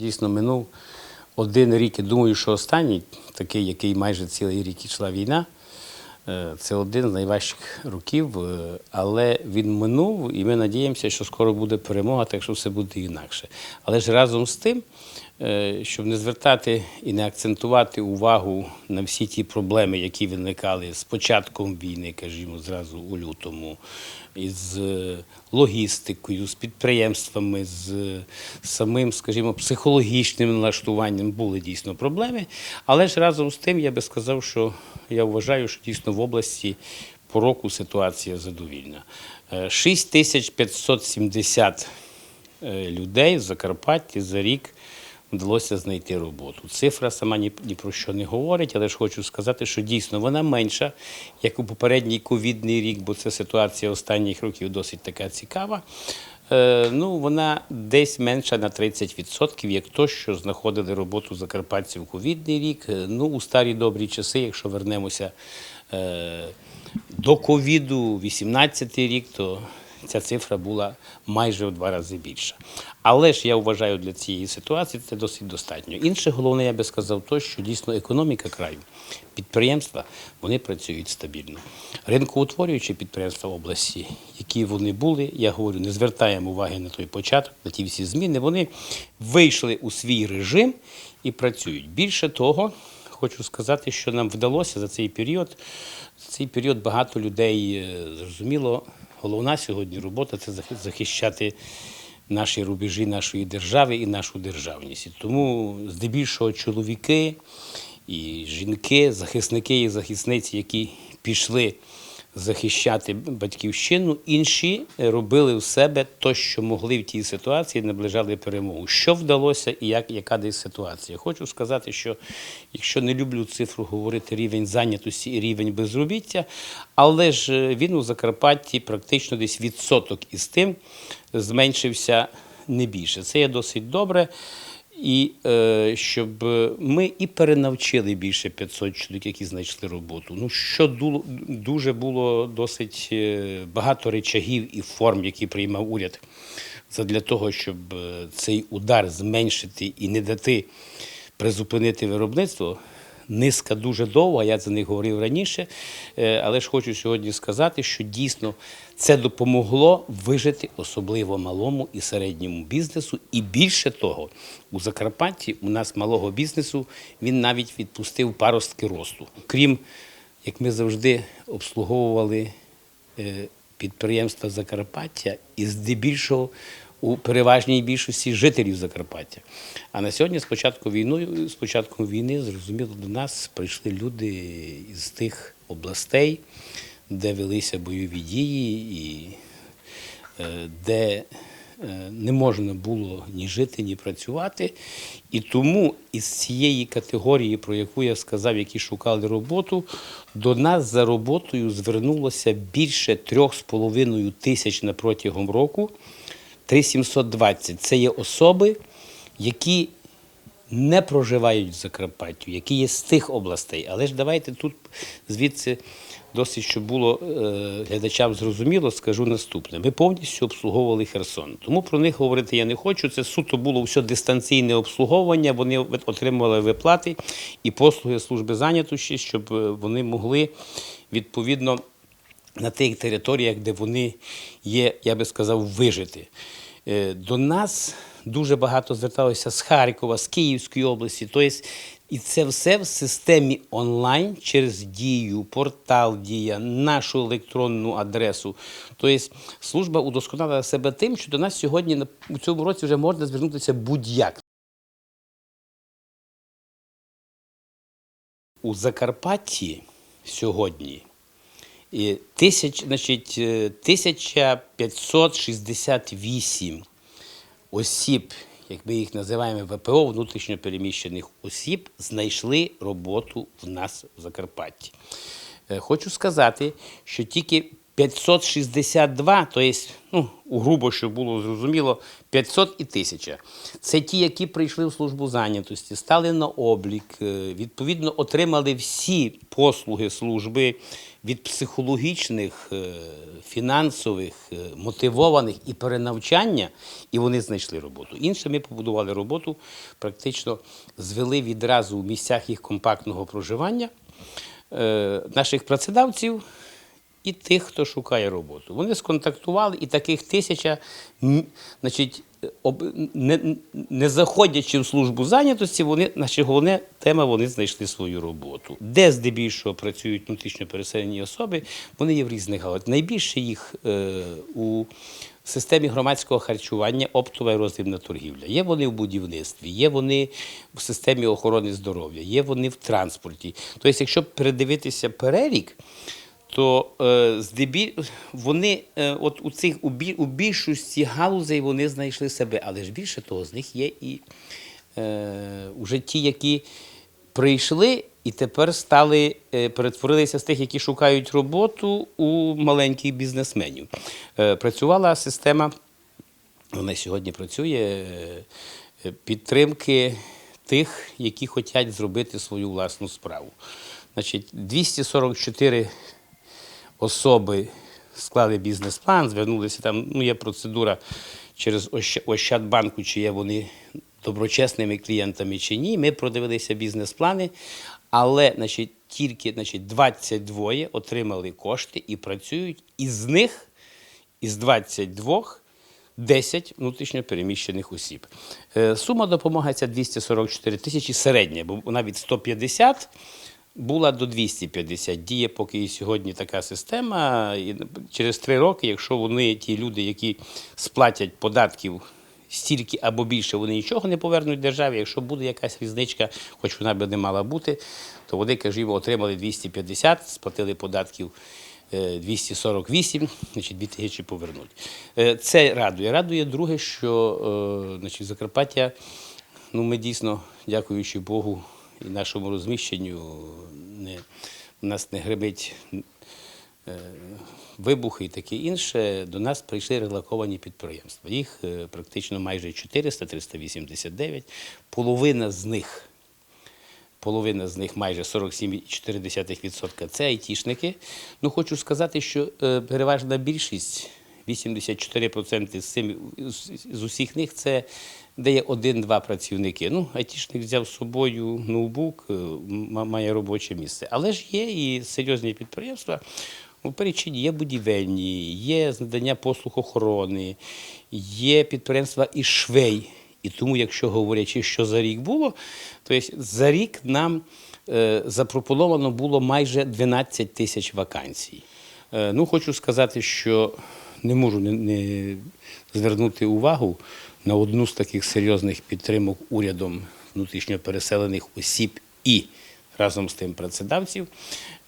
Дійсно, минув один рік, і думаю, що останній, такий, який майже цілий рік йшла війна, е, це один з найважчих років, е, але він минув, і ми надіємося, що скоро буде перемога, так що все буде інакше. Але ж разом з тим, щоб не звертати і не акцентувати увагу на всі ті проблеми, які виникали з початком війни, кажімо, зразу у лютому, із е, логістикою, з підприємствами, з е, самим, скажімо, психологічним налаштуванням були дійсно проблеми. Але ж разом з тим я би сказав, що я вважаю, що дійсно в області по року ситуація задовільна. Е, 6570 е, людей в Закарпатті за рік вдалося знайти роботу. Цифра сама ні, ні про що не говорить, але ж хочу сказати, що дійсно вона менша, як у попередній ковідний рік, бо це ситуація останніх років досить така цікава. Е, ну, вона десь менша на 30%, як то, що знаходили роботу закарпатців у ковідний рік. Е, Ну, у старі добрі часи, якщо вернемося е, до ковіду, 18-й рік, то ця цифра була майже в два рази більша. Але ж я вважаю для цієї ситуації це досить достатньо. Інше головне, я би сказав, то, що дійсно економіка краю, підприємства, вони працюють стабільно. Ринкоутворюючі підприємства області, які вони були, я говорю, не звертаємо уваги на той початок, на ті всі зміни, вони вийшли у свій режим і працюють. Більше того, хочу сказати, що нам вдалося за цей період. За цей період багато людей е, зрозуміло. Головна сьогодні робота це захищати наші рубежі нашої держави і нашу державність. І Тому здебільшого чоловіки і жінки, захисники і захисниці, які пішли захищати батьківщину, інші робили в себе те, що могли в тій ситуації, наближали перемогу. Що вдалося і як, яка десь ситуація? Хочу сказати, що якщо не люблю цифру говорити рівень зайнятості і рівень безробіття, але ж е, він у Закарпатті практично десь відсоток із тим зменшився не більше. Це є досить добре. І е, щоб ми і перенавчили більше 500 чоловік, які знайшли роботу. Ну що ду- дуже було досить е, багато речагів і форм, які приймав уряд, для того, щоб е, цей удар зменшити і не дати призупинити виробництво. Низка дуже довга, я за них говорив раніше, е, але ж хочу сьогодні сказати, що дійсно це допомогло вижити особливо малому і середньому бізнесу. І більше того, у Закарпатті у нас малого бізнесу він навіть відпустив паростки росту. Крім як ми завжди обслуговували е, підприємства Закарпаття і здебільшого у переважній більшості жителів Закарпаття. А на сьогодні, з початку війни, з початком війни, зрозуміло, до нас прийшли люди із тих областей, де велися бойові дії і е, де е, не можна було ні жити, ні працювати. І тому із цієї категорії, про яку я сказав, які шукали роботу, до нас за роботою звернулося більше 3,5 тисяч на протягом року. 3720 – це є особи, які не проживають в Закарпаттю, які є з тих областей. Але ж давайте тут звідси досить, щоб було е, глядачам зрозуміло, скажу наступне. Ми повністю обслуговували Херсон. Тому про них говорити я не хочу. Це суто було все дистанційне обслуговування. Вони отримували виплати і послуги служби зайнятості, щоб е, вони могли відповідно на тих територіях, де вони є, я би сказав, вижити. Е, До нас дуже багато зверталося з Харкова, з Київської області. Тобто, і це все в системі онлайн через дію, портал Дія, нашу електронну адресу. Тобто служба удосконалила себе тим, що до нас сьогодні у цьому році вже можна звернутися будь-як. У Закарпатті сьогодні тисяч, значить, е, 1568 осіб, як ми їх називаємо ВПО, внутрішньопереміщених осіб, знайшли роботу в нас в Закарпатті. Е, Хочу сказати, що тільки 562, тобто, ну, грубо, щоб було зрозуміло, 500 і 1000. Це ті, які прийшли в службу зайнятості, стали на облік, е, відповідно, отримали всі послуги служби, від психологічних, е, фінансових, е, мотивованих і перенавчання, і вони знайшли роботу. Інше ми побудували роботу, практично звели відразу в місцях їх компактного проживання наших працедавців і тих, хто шукає роботу. Вони сконтактували, і таких тисяча, значить, не, не заходячи в службу зайнятості, вони, значить, головне тема, вони знайшли свою роботу. Де здебільшого працюють внутрішньо переселені особи, вони є в різних галузях. Найбільше їх е, у системі громадського харчування, оптова і роздрібна торгівля. Є вони в будівництві, є вони в системі охорони здоров'я, є вони в транспорті. Тобто, якщо передивитися перелік, то е, здебіль вони е, от у цих у, бі, у більшості галузей вони знайшли себе, але ж більше того, з них є і уже ті, які прийшли і тепер стали е, перетворилися з тих, які шукають роботу у маленьких бізнесменів. Працювала система, вона сьогодні працює підтримки тих, які хочуть зробити свою власну справу. Значить, 244 особи склали бізнес-план, звернулися там. Ну, є процедура через Ощадбанку, чи є вони доброчесними клієнтами чи ні. Ми продивилися бізнес-плани, але значить, тільки значить, 22 отримали кошти і працюють. Із них, із 22, 10 внутрішньо переміщених осіб. Е, Сума допомоги ця 244 тисячі середня, бо навіть 150 була до 250. Діє поки і сьогодні така система. І через три роки, якщо вони, ті люди, які сплатять податків стільки або більше, вони нічого не повернуть державі. Якщо буде якась різничка, хоч вона би не мала бути, то вони, кажімо, отримали 250, сплатили податків е, 248, значить 2 тисячі повернуть. Е, Це радує. Радує друге, що е, значить, Закарпаття, ну ми дійсно, дякуючи Богу і нашому розміщенню, не, у нас не гримить е, вибухи і таке інше, до нас прийшли релоковані підприємства. Їх е, практично майже 400, 389. Половина з них половина з них, майже 47,4% це айтішники. Ну, хочу сказати, що е, переважна більшість, 84% з, цим, з, усіх них, це де є один-два працівники. Ну, айтішник взяв з собою ноутбук, е, має робоче місце. Але ж є і серйозні підприємства. У перечині є будівельні, є надання послуг охорони, є підприємства і швей. І тому, якщо говорячи, що за рік було, то є за рік нам е, запропоновано було майже 12 тисяч вакансій. Е, ну, хочу сказати, що не можу не, не звернути увагу на одну з таких серйозних підтримок урядом внутрішньо переселених осіб і разом з тим працедавців,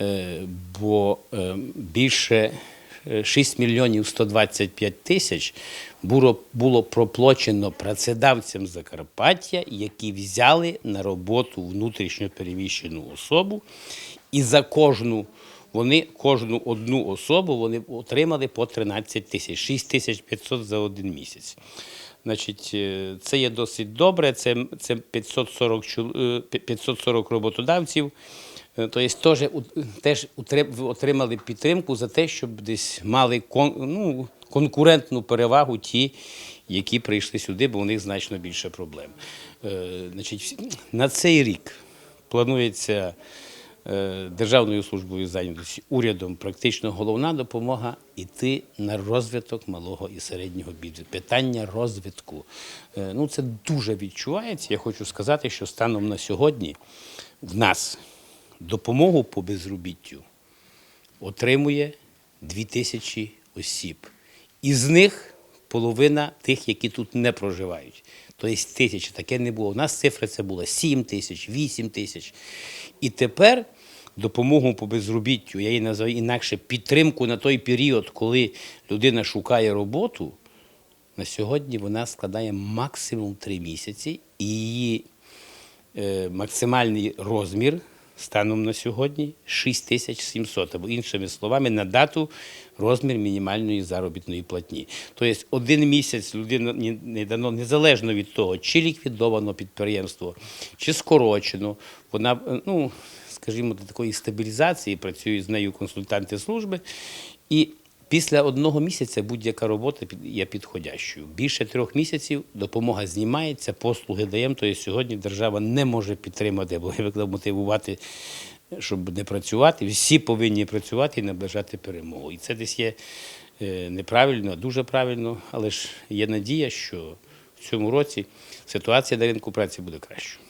е, бо е, більше е, 6 мільйонів 125 тисяч було, було проплачено працедавцям Закарпаття, які взяли на роботу внутрішньо переміщену особу, і за кожну вони кожну одну особу вони отримали по 13 тисяч, 6 тисяч 500 за один місяць. Значить, е, це є досить добре. Це, це 540, е, 540 роботодавців. Е, Тобто теж, отримали підтримку за те, щоб десь мали кон, ну, конкурентну перевагу ті, які прийшли сюди, бо у них значно більше проблем. Значить, на цей рік планується Державною службою зайнятості урядом практично головна допомога йти на розвиток малого і середнього бізнесу. Питання розвитку. Е, Ну, це дуже відчувається. Я хочу сказати, що станом на сьогодні в нас допомогу по безробіттю отримує 2 тисячі осіб. Із них половина тих, які тут не проживають. Тобто тисяча, таке не було. У нас цифра це була 7 тисяч, 8 тисяч. І тепер допомогу по безробіттю, я її називаю інакше підтримку на той період, коли людина шукає роботу, на сьогодні вона складає максимум три місяці, і її е, максимальний розмір станом на сьогодні 6700, або іншими словами, на дату розмір мінімальної заробітної платні. Тобто один місяць людина ні- не дано незалежно від того, чи ліквідовано підприємство, чи скорочено. Вона, е, ну, скажімо, до такої стабілізації працюють з нею консультанти служби. І після одного місяця будь-яка робота є підходящою. Більше трьох місяців допомога знімається, послуги даємо. Тобто сьогодні держава не може підтримати або мотивувати, щоб не працювати. Всі повинні працювати і наближати перемогу. І це десь є е, неправильно, дуже правильно, але ж є надія, що в цьому році ситуація на ринку праці буде кращою.